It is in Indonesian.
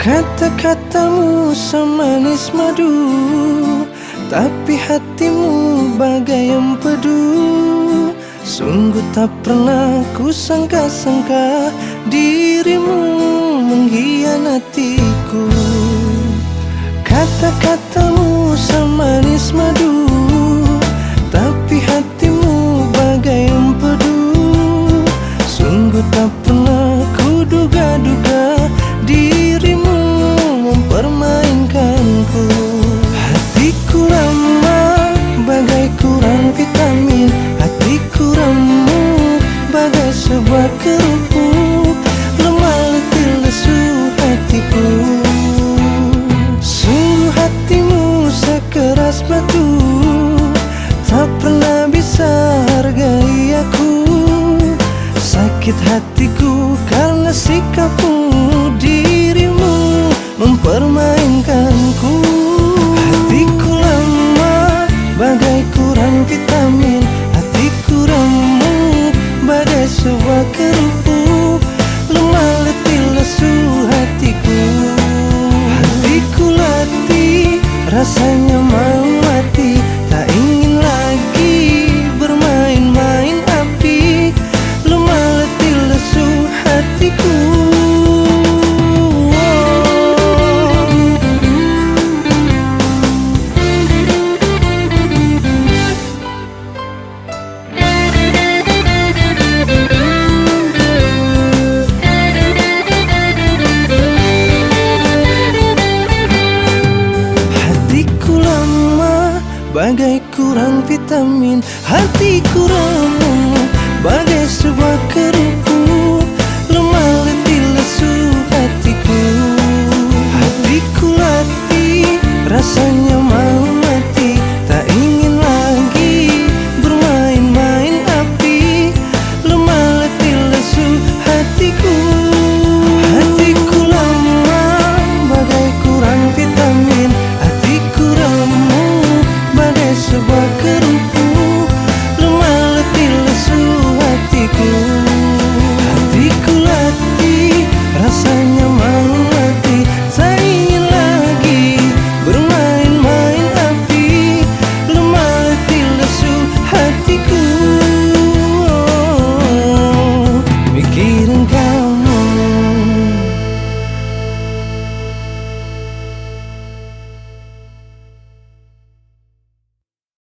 Kata-katamu semanis madu Tapi hatimu bagai empedu Sungguh tak pernah ku sangka-sangka Dirimu mengkhianatiku. Kata-katamu semanis madu sebuah kerupuk Lemah letih lesu hatiku. Sungguh hatimu sekeras batu Tak pernah bisa hargai aku. Sakit hatiku karena sikapmu Dirimu mempermainkanku rasanya mau bagai kurang vitamin sebuah kerupuk Xanh